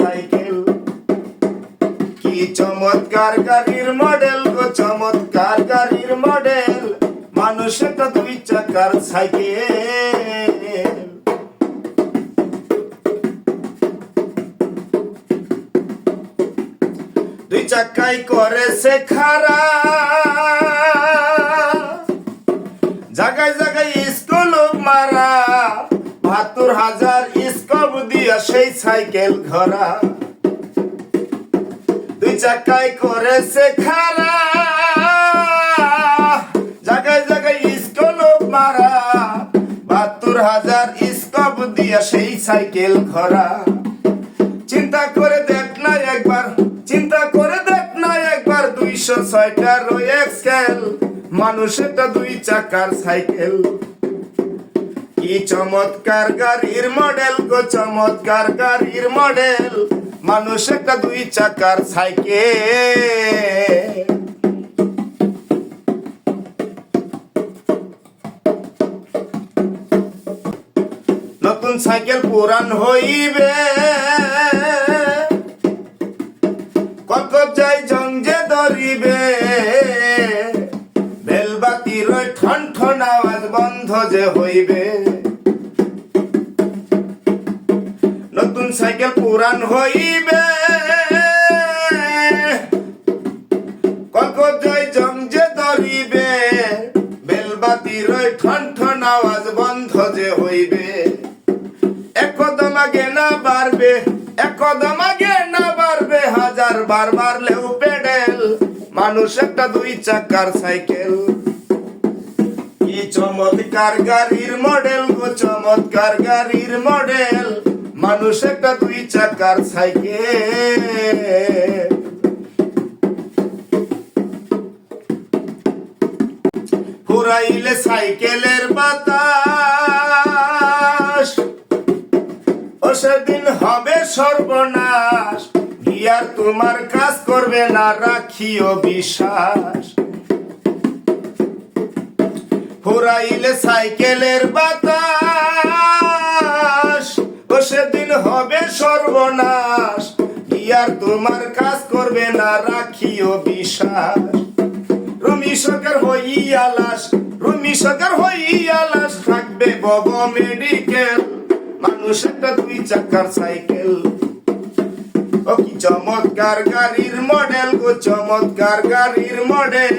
Cycle কি চমৎকার গাড়ির মডেল গো, চমৎকার গাড়ির মডেল মানুষ একটা দুই চাকার সাইকেল। দুই চাকাই করে সে খারা জায়গায় জায়গায় স্কুল মারা। বাহাত্তর হাজার স্কব দিয়া সেই সাইকেল ঘরা দুই চাকায় করে সে খারা জায়গায় জায়গায় স্কুল মারা। বাহাত্তর হাজার স্কব দিয়া সেই সাইকেল ঘরা চিন্তা করে দেখ না একবার, চিন্তা করে দেখ না একবার দুইশো ছয়টা রোয়েক স্কেল। মানুষ একটা দুই চাকার সাইকেল। কি চমৎকার গাড়ির মডেল গো, চমৎকার গাড়ির মডেল মানুষ একটা দুই চাকার সাইকেল। নতুন সাইকেল পুরান হইবে। কত যাই জঞ্জে ধরিবে। বন্ধ যে হইবে। নতুন সাইকেল পুরান হইবে। ঠন ঠন আওয়াজ হইবে। একদম আগে না বাড়বে, একদম আগে না বাড়বে, হাজার বার মারলেও পেডেল মানুষ একটা দুই চাকার সাইকেল। চমৎকার গাড়ির মডেল গো, চমৎকার গাড়ির মডেল মানুষ একটা দুই চাকার সাইকেল। ফুরাইলে সাইকেলের বাতাস। ও সেদিন হবে সর্বনাশ। গিয়ার তোমার কাজ করবে না, রাখিও বিশ্বাস। ফুরাইলে সাইকেলের বাতাস। ও সেদিন হবে সর্বনাশ। গিয়ার তোমার কাজ করবে না, রাখিও বিশ্বাস রুমি সরকার হই আলাস রুমি সরকার হই আলাস থাকবে বব মেডিকেল, মানুষ একটা দুই চাকার সাইকেল। ও কি চমৎকার গাড়ির মডেল গো, চমৎকার গাড়ির মডেল।